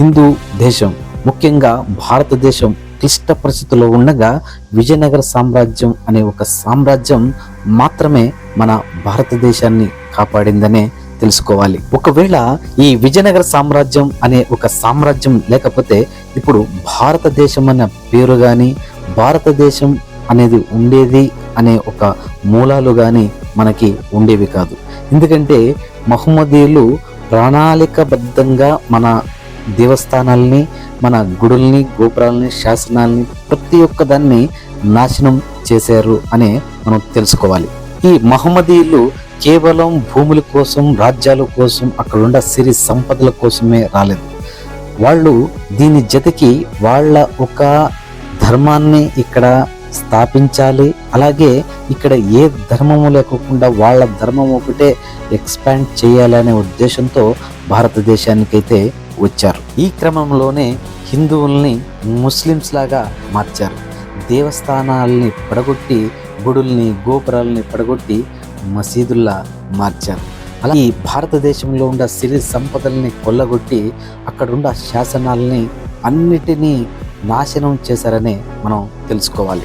హిందూ దేశం ముఖ్యంగా భారతదేశం క్లిష్ట పరిస్థితుల్లో ఉండగా విజయనగర సామ్రాజ్యం అనే ఒక సామ్రాజ్యం మాత్రమే మన భారతదేశాన్ని కాపాడిందనే తెలుసుకోవాలి. ఒకవేళ ఈ విజయనగర సామ్రాజ్యం అనే ఒక సామ్రాజ్యం లేకపోతే ఇప్పుడు భారతదేశం అన్న పేరు కానీ భారతదేశం అనేది ఉండేది అనే ఒక మూలాలు కానీ మనకి ఉండేవి కాదు. ఎందుకంటే మహమ్మదీయులు ప్రణాళికబద్ధంగా మన దేవస్థానాల్ని మన గుడుల్ని గోపురాలని శాసనాల్ని ప్రతి ఒక్క దాన్ని నాశనం చేశారు అనే మనం తెలుసుకోవాలి. ఈ మహమ్మదీయులు కేవలం భూముల కోసం రాజ్యాల కోసం అక్కడున్న సిరి సంపదల కోసమే రాలేదు. వాళ్ళు దీని జతకి వాళ్ళ ఒక ధర్మాన్ని ఇక్కడ స్థాపించాలి. అలాగే ఇక్కడ ఏ ధర్మము లేకోకుండా వాళ్ళ ధర్మం ఒకటే ఎక్స్పాండ్ చేయాలనే ఉద్దేశంతో భారతదేశానికైతే వచ్చారు. ఈ క్రమంలోనే హిందువుల్ని ముస్లిమ్స్ లాగా మార్చారు. దేవస్థానాల్ని పడగొట్టి గుడుల్ని గోపురాలని పడగొట్టి మసీదుల్లా మార్చారు. అలా ఈ భారతదేశంలో ఉన్న సిరి సంపదల్ని కొల్లగొట్టి అక్కడున్న శాసనాల్ని అన్నిటినీ నాశనం చేశారని మనం తెలుసుకోవాలి.